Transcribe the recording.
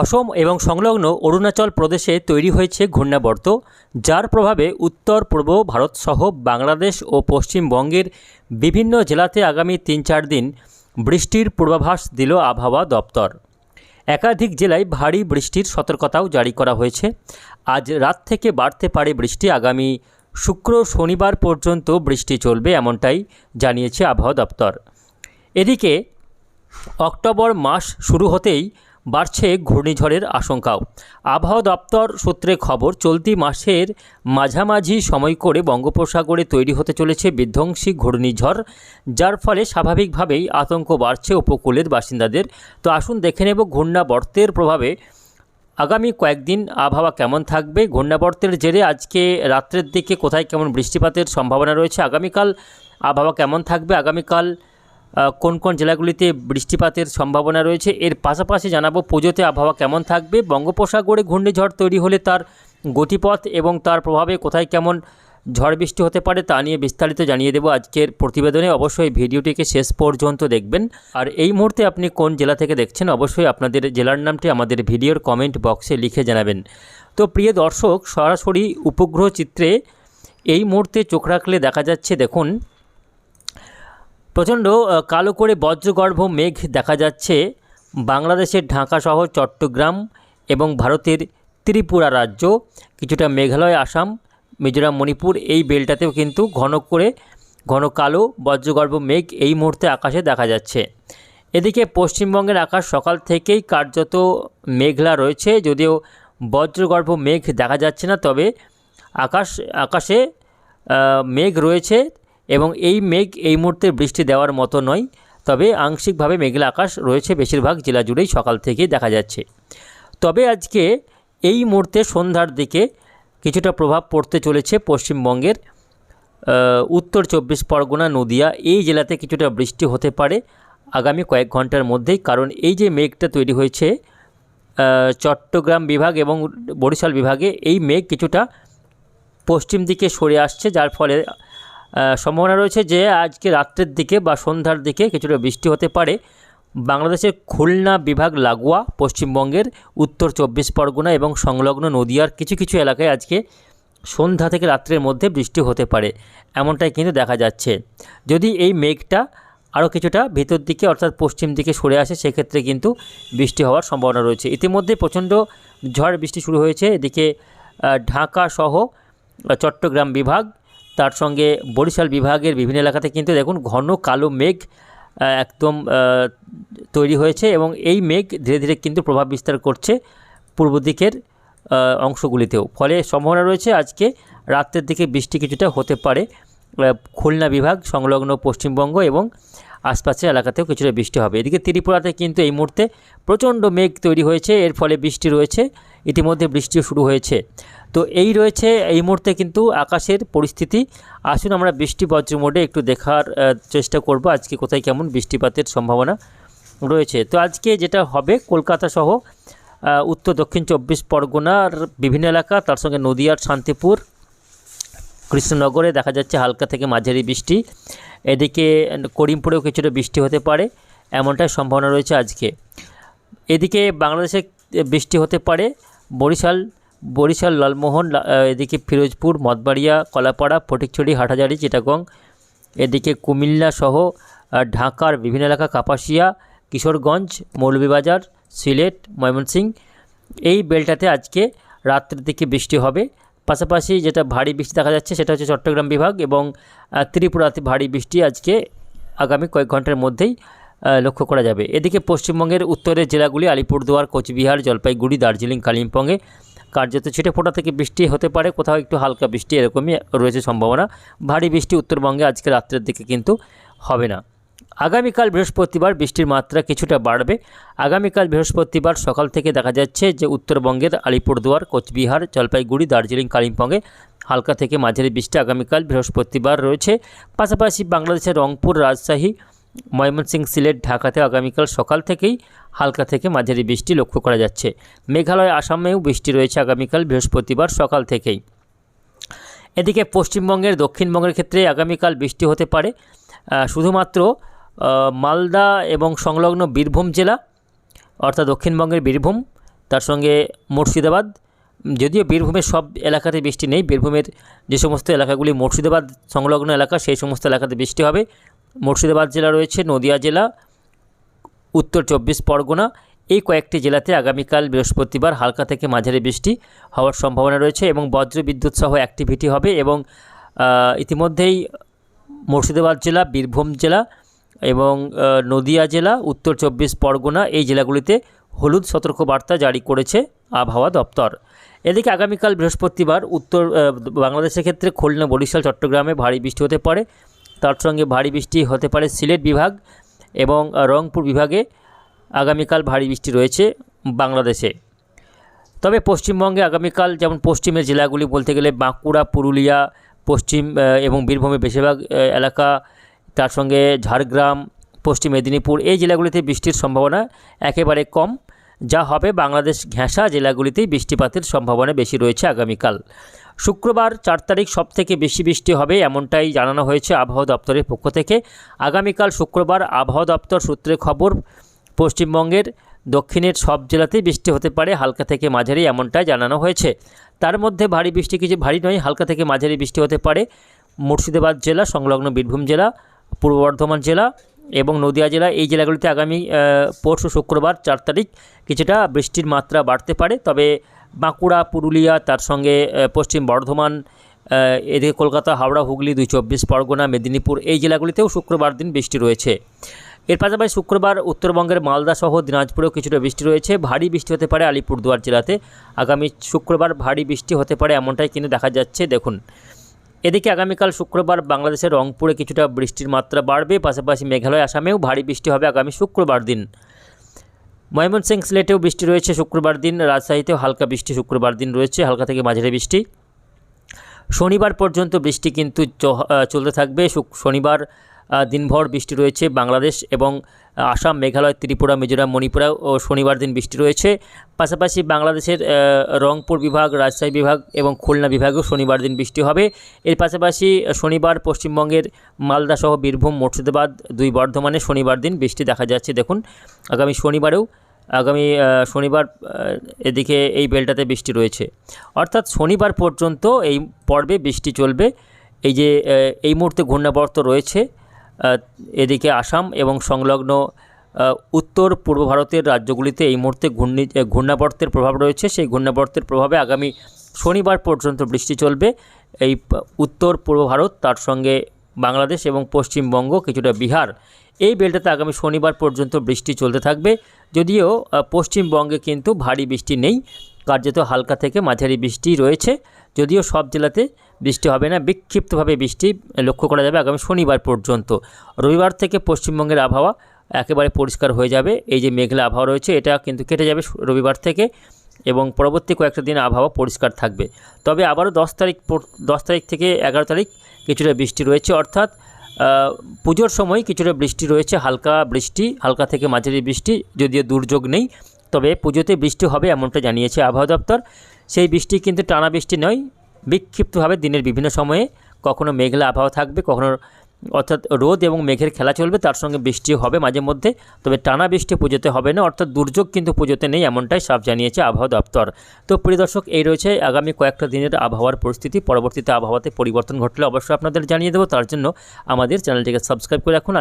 অসম এবং সংলগ্ন অরুণাচল প্রদেশে তৈরি হয়েছে ঘূর্ণাবর্ত, যার প্রভাবে উত্তর, পূর্ব ভারতসহ বাংলাদেশ ও পশ্চিমবঙ্গের বিভিন্ন জেলাতে আগামী তিন চার দিন বৃষ্টির পূর্বাভাস দিল আবহাওয়া দপ্তর। একাধিক জেলায় ভারী বৃষ্টির সতর্কতাও জারি করা হয়েছে। আজ রাত থেকে বাড়তে পারে বৃষ্টি, আগামী শুক্র শনিবার পর্যন্ত বৃষ্টি চলবে এমনটাই জানিয়েছে আবহাওয়া দপ্তর। এদিকে অক্টোবর মাস শুরু হতেই বাড়ছে ঘূর্ণিঝড়ের আশঙ্কাও। আবহাওয়া দপ্তর সূত্রে খবর, চলতি মাসের মাঝামাঝি সময় করে বঙ্গোপসাগরে তৈরি হতে চলেছে বিধ্বংসী ঘূর্ণিঝড়, যার ফলে স্বাভাবিকভাবেই আতঙ্ক বাড়ছে উপকূলের বাসিন্দাদের। তো আসুন দেখে নেব ঘূর্ণাবর্তের প্রভাবে আগামী কয়েকদিন আবহাওয়া কেমন থাকবে। ঘূর্ণাবর্তের জেরে আজকে রাত্রের দিকে কোথায় কেমন বৃষ্টিপাতের সম্ভাবনা রয়েছে? আগামীকাল আবহাওয়া কেমন থাকবে? আগামীকাল কোন কোন জেলাগুলিতে বৃষ্টিপাতের সম্ভাবনা রয়েছে? এর পাশাপাশি জানাব, পুজোতে আবহাওয়া কেমন থাকবে? বঙ্গোপসাগরে ঘূর্ণিঝড় তৈরি হলে তার গতিপথ এবং তার প্রভাবে কোথায় কেমন ঝড় বৃষ্টি হতে পারে তা নিয়ে বিস্তারিত জানিয়ে দেবো আজকের প্রতিবেদনে। অবশ্যই ভিডিওটিকে শেষ পর্যন্ত দেখবেন। আর এই মুহূর্তে আপনি কোন জেলা থেকে দেখছেন, অবশ্যই আপনাদের জেলার নামটি আমাদের ভিডিওর কমেন্ট বক্সে লিখে জানাবেন। তো প্রিয় দর্শক, সরাসরি উপগ্রহ চিত্রে এই মুহূর্তে চোখ রাখলে দেখা যাচ্ছে, দেখুন প্রচণ্ড কালো করে বজ্রগর্ভ মেঘ দেখা যাচ্ছে বাংলাদেশের ঢাকা শহর, চট্টগ্রাম এবং ভারতের ত্রিপুরা রাজ্য। কিছুটা মেঘালয়, আসাম, মিজোরাম, মণিপুর এই বেলটাতেও কিন্তু ঘন করে, ঘন কালো বজ্রগর্ভ মেঘ এই মুহূর্তে আকাশে দেখা যাচ্ছে। এদিকে পশ্চিমবঙ্গের আকাশ সকাল থেকেই কার্যত মেঘলা রয়েছে, যদিও বজ্রগর্ভ মেঘ দেখা যাচ্ছে না, তবে আকাশ, আকাশে মেঘ রয়েছে। এবং এই মেঘ এই মুহূর্তে বৃষ্টি দেওয়ার মতো নয়, তবে আংশিকভাবে মেঘলা আকাশ রয়েছে বেশিরভাগ জেলা জুড়েই সকাল থেকেই দেখা যাচ্ছে। তবে আজকে এই মুহূর্তে সন্ধ্যার দিকে কিছুটা প্রভাব পড়তে চলেছে পশ্চিমবঙ্গের উত্তর চব্বিশ পরগনা, নদিয়া এই জেলাতে কিছুটা বৃষ্টি হতে পারে আগামী কয়েক ঘণ্টার মধ্যেই, কারণ এই যে মেঘটা তৈরি হয়েছে চট্টগ্রাম বিভাগ এবং বরিশাল বিভাগে এই মেঘ কিছুটা পশ্চিম দিকে সরে আসছে, যার ফলে সম্ভাবনা রয়েছে যে আজকে রাত্রের দিকে বা সন্ধ্যার দিকে কিছুটা বৃষ্টি হতে পারে। বাংলাদেশের খুলনা বিভাগ লাগোয়া, পশ্চিমবঙ্গের উত্তর চব্বিশ পরগনা এবং সংলগ্ন নদিয়ার কিছু কিছু এলাকায় আজকে সন্ধ্যা থেকে রাত্রের মধ্যে বৃষ্টি হতে পারে, এমনটাই কিন্তু দেখা যাচ্ছে। যদি এই মেঘটা আরও কিছুটা ভেতর দিকে অর্থাৎ পশ্চিম দিকে সরে আসে, সেক্ষেত্রে কিন্তু বৃষ্টি হওয়ার সম্ভাবনা রয়েছে। ইতিমধ্যে প্রচণ্ড ঝড় বৃষ্টি শুরু হয়েছে। এদিকে ঢাকা সহ চট্টগ্রাম বিভাগ তার সঙ্গে বরিশাল বিভাগের বিভিন্ন এলাকাতে কিন্তু দেখুন ঘন কালো মেঘ একদম তৈরি হয়েছে এবং এই মেঘ ধীরে ধীরে কিন্তু প্রভাব বিস্তার করছে পূর্ব দিকের অংশগুলিতেও। ফলে সম্ভাবনা রয়েছে আজকে রাত্রের দিকে বৃষ্টি কিছুটা হতে পারে। খুলনা বিভাগ, সংলগ্ন পশ্চিমবঙ্গ এবং আশপাশের এলাকাতেও কিছুটা বৃষ্টি হবে। এদিকে ত্রিপুরাতে কিন্তু এই মুহূর্তে প্রচণ্ড মেঘ তৈরি হয়েছে। এর ফলে বৃষ্টি রয়েছে। ইতিমধ্যে বৃষ্টিও শুরু হয়েছে। তো এই রয়েছে, এই মুহূর্তে কিন্তু আকাশের পরিস্থিতি। আসুন আমরা বৃষ্টি বজ্র মোডে একটু দেখার চেষ্টা করব আজকে কোথায় কেমন বৃষ্টিপাতের সম্ভাবনা রয়েছে। তো আজকে যেটা হবে, কলকাতা সহ উত্তর, দক্ষিণ চব্বিশ পরগনার বিভিন্ন এলাকা, তার সঙ্গে নদিয়ার শান্তিপুর, কৃষ্ণনগরে দেখা যাচ্ছে হালকা থেকে মাঝারি বৃষ্টি। এদিকে করিমপুরেও কিছুটা বৃষ্টি হতে পারে, এমনটাই সম্ভাবনা রয়েছে আজকে। এদিকে বাংলাদেশে বৃষ্টি হতে পারে, বরিশাল বরিশাল, লালমোহন এদিকে ফিরোজপুর, মঠবাড়িয়া, কলাপাড়া, ফটিকছড়ি, হাটহাজারি, চিটাগং, এদিকে কুমিল্লা সহ ঢাকার বিভিন্ন এলাকা, কাপাসিয়া, কিশোরগঞ্জ, মৌলভীবাজার, সিলেট, ময়মনসিংহ, এই বেলটাতে আজকে রাত্রের দিকে বৃষ্টি হবে। পাশাপাশি যেটা ভারী বৃষ্টি দেখা যাচ্ছে সেটা হচ্ছে চট্টগ্রাম বিভাগ এবং ত্রিপুরাতে ভারী বৃষ্টি আজকে আগামী কয়েক ঘণ্টার মধ্যেই লক্ষ্য করা যাবে। এদিকে পশ্চিমবঙ্গের উত্তরের জেলাগুলি আলিপুরদুয়ার, কোচবিহার, জলপাইগুড়ি, দার্জিলিং, কালিম্পংয়ে কার্যত ছিটে ফোটা থেকে বৃষ্টি হতে পারে, কোথাও একটু হালকা বৃষ্টি এরকমই রয়েছে সম্ভাবনা। ভারী বৃষ্টি উত্তরবঙ্গে আজকে রাত্রের দিকে কিন্তু হবে না। আগামীকাল বৃহস্পতিবার বৃষ্টির মাত্রা কিছুটা বাড়বে। আগামীকাল বৃহস্পতিবার সকাল থেকে দেখা যাচ্ছে যে উত্তরবঙ্গের আলিপুরদুয়ার, কোচবিহার, জলপাইগুড়ি, দার্জিলিং, কালিম্পংয়ে হালকা থেকে মাঝারি বৃষ্টি আগামীকাল বৃহস্পতিবার রয়েছে। পাশাপাশি বাংলাদেশের রংপুর, রাজশাহী, ময়মনসিংহ, সিলেট, ঢাকাতে আগামীকাল সকাল থেকেই হালকা থেকে মাঝারি বৃষ্টি লক্ষ্য করা যাচ্ছে। মেঘালয়, আসামেও বৃষ্টি রয়েছে আগামীকাল বৃহস্পতিবার সকাল থেকেই। এদিকে পশ্চিমবঙ্গের দক্ষিণবঙ্গের ক্ষেত্রে আগামীকাল বৃষ্টি হতে পারে। শুধুমাত্র মালদা এবং সংলগ্ন বীরভূম জেলা, অর্থাৎ দক্ষিণবঙ্গের বীরভূম, তার সঙ্গে মুর্শিদাবাদ। যদিও বীরভূমের সব এলাকাতে বৃষ্টি নেই, বীরভূমের যে সমস্ত এলাকাগুলি, মুর্শিদাবাদ সংলগ্ন এলাকা, সেই সমস্ত এলাকাতে বৃষ্টি হবে। মুর্শিদাবাদ জেলা রয়েছে নদিয়া জেলা, উত্তর চব্বিশ পরগনা। এই কয়েকটি জেলাতে আগামীকাল বৃহস্পতিবার হালকা থেকে মাঝারি বৃষ্টি হওয়ার সম্ভাবনা রয়েছে এবং বজ্র বিদ্যুৎ সহ অ্যাক্টিভিটি হবে এবং ইতিমধ্যেই মুর্শিদাবাদ জেলা, বীরভূম জেলা এবং নদিয়া জেলা, উত্তর চব্বিশ পরগনা এই জেলাগুলিতে হলুদ সতর্কবার্তা জারি করেছে আবহাওয়া দপ্তর। এদিকে আগামীকাল বৃহস্পতিবার উত্তর বাংলাদেশের ক্ষেত্রে খুলনা, বরিশাল, চট্টগ্রামে ভারী বৃষ্টি হতে পারে। তার সঙ্গে ভারী বৃষ্টি হতে পারে সিলেট বিভাগ এবং রংপুর বিভাগে আগামীকাল ভারী বৃষ্টি রয়েছে বাংলাদেশে। তবে পশ্চিমবঙ্গে আগামীকাল যেমন পশ্চিমের জেলাগুলি বলতে গেলে বাঁকুড়া, পুরুলিয়া, পশ্চিম এবং বীরভূমের বেশিরভাগ এলাকা তার সঙ্গে ঝাড়গ্রাম, পশ্চিম মেদিনীপুর এই জেলাগুলিতে বৃষ্টির সম্ভাবনা একেবারে কম। যা হবে বাংলাদেশ ঘেঁষা জেলাগুলিতেই বৃষ্টিপাতের সম্ভাবনা বেশি রয়েছে আগামীকাল। শুক্রবার চার তারিখ সবথেকে বেশি বৃষ্টি হবে এমনটাই জানানো হয়েছে আবহাওয়া দপ্তরের পক্ষ থেকে। আগামীকাল শুক্রবার আবহাওয়া দপ্তর সূত্রে খবর, পশ্চিমবঙ্গের দক্ষিণের সব জেলাতেই বৃষ্টি হতে পারে হালকা থেকে মাঝারি এমনটাই জানানো হয়েছে। তার মধ্যে ভারী বৃষ্টি কিছু ভারী নয়, হালকা থেকে মাঝারি বৃষ্টি হতে পারে মুর্শিদাবাদ জেলা, সংলগ্ন বীরভূম জেলা পূর্ব বর্ধমান জেলা এবং নদিয়া জেলা। এই জেলাগুলিতে আগামী পরশু শুক্রবার চার তারিখ কিছুটা বৃষ্টির মাত্রা বাড়তে পারে। তবে বাঁকুড়া, পুরুলিয়া, তার সঙ্গে পশ্চিম বর্ধমান এদিকে কলকাতা, হাওড়া, হুগলি, দুই চব্বিশ পরগনা, মেদিনীপুর এই জেলাগুলিতেও শুক্রবার দিন বৃষ্টি রয়েছে। এর পাশাপাশি শুক্রবার উত্তরবঙ্গের মালদা সহ দিনাজপুরেও কিছুটা বৃষ্টি রয়েছে। ভারী বৃষ্টি হতে পারে আলিপুরদুয়ার জেলাতে। আগামী শুক্রবার ভারী বৃষ্টি হতে পারে এমনটাই কিন্তু দেখা যাচ্ছে। দেখুন এদিকে আগামীকাল শুক্রবার বাংলাদেশের রংপুরে কিছুটা বৃষ্টির মাত্রা বাড়বে, পাশাপাশি মেঘালয়, আসামেও ভারী বৃষ্টি হবে আগামী শুক্রবার দিন। ময়মনসিংহ সিলেটেও বৃষ্টি রয়েছে শুক্রবার দিন রাজশাহীতেও হালকা বৃষ্টি শুক্রবার দিন রয়েছে, হালকা থেকে মাঝারি বৃষ্টি। শনিবার পর্যন্ত বৃষ্টি কিন্তু চলতে থাকবে শনিবার দিনভর বৃষ্টি রয়েছে বাংলাদেশ এবং আসাম, মেঘালয়, ত্রিপুরা, মিজোরাম মণিপুরেও ও শনিবার দিন বৃষ্টি রয়েছে। পাশাপাশি বাংলাদেশের রংপুর বিভাগ, রাজশাহী বিভাগ এবং খুলনা বিভাগেও শনিবার দিন বৃষ্টি হবে। এর পাশাপাশি শনিবার পশ্চিমবঙ্গের মালদা সহ বীরভূম, মুর্শিদাবাদ দুই বর্ধমানে শনিবার দিন বৃষ্টি দেখা যাচ্ছে। দেখুন, আগামী শনিবারেও, আগামী শনিবার এদিকে এই বেলটাতে বৃষ্টি রয়েছে। অর্থাৎ শনিবার পর্যন্ত এই পর্বে বৃষ্টি চলবে। এই যে এই মুহূর্তে ঘূর্ণাবর্ত রয়েছে। এদিকে আসাম এবং সংলগ্ন উত্তর পূর্ব ভারতের রাজ্যগুলিতে এই মুহূর্তে ঘূর্ণি ঘূর্ণাবর্তের প্রভাব রয়েছে। সেই ঘূর্ণাবর্তের প্রভাবে আগামী শনিবার পর্যন্ত বৃষ্টি চলবে। এই উত্তর পূর্ব ভারত, তার সঙ্গে বাংলাদেশ এবং পশ্চিমবঙ্গ, কিছুটা বিহার, এই বেলটাতে আগামী শনিবার পর্যন্ত বৃষ্টি চলতে থাকবে। যদিও পশ্চিমবঙ্গে কিন্তু ভারী বৃষ্টি নেই। কার্যত হালকা থেকে মাঝারি বৃষ্টি রয়েছে। যদিও সব জেলাতে বৃষ্টি হবে না, বিক্ষিপ্তভাবে বৃষ্টি লক্ষ্য করা যাবে আগামী শনিবার পর্যন্ত। রবিবার থেকে পশ্চিমবঙ্গের আবহাওয়া একেবারে পরিষ্কার হয়ে যাবে। এই যে মেঘলা আবহাওয়া রয়েছে, এটা কিন্তু কেটে যাবে রবিবার থেকে এবং পরবর্তী কয়েকটা দিন আবহাওয়া পরিষ্কার থাকবে। তবে আবারও দশ তারিখ দশ তারিখ থেকে এগারো তারিখ কিছুটা বৃষ্টি রয়েছে, অর্থাৎ পুজোর সময় কিছুটা বৃষ্টি রয়েছে, হালকা বৃষ্টি, হালকা থেকে মাঝারি বৃষ্টি, যদিও দুর্যোগ নেই, তবে পুজোতে বৃষ্টি হবে এমনটা জানিয়েছে আবহাওয়া দপ্তর। সেই বৃষ্টি কিন্তু টানা বৃষ্টি নয়, বিক্ষিপ্তভাবে দিনের বিভিন্ন সময়ে কখনো মেঘলা আবহাওয়া থাকবে, কখনো অর্থাৎ রোদ এবং মেঘের খেলা চলবে, তার সঙ্গে বৃষ্টিও হবে মাঝে মধ্যে, তবে টানা বৃষ্টি পুজোতে হবে না, অর্থাৎ দুর্যোগ কিন্তু পুজোতে নেই এমনটাই সাফ জানিয়েছে আবহাওয়া দপ্তর। তো প্রিয় দর্শক, এই রয়েছে আগামী কয়েকটা দিনের আবহাওয়ার পরিস্থিতি, পরবর্তীতে আবহাওয়াতে পরিবর্তন ঘটলে অবশ্যই আপনাদের জানিয়ে দেবো, তার জন্য আমাদের চ্যানেলটিকে সাবস্ক্রাইব করে রাখুন।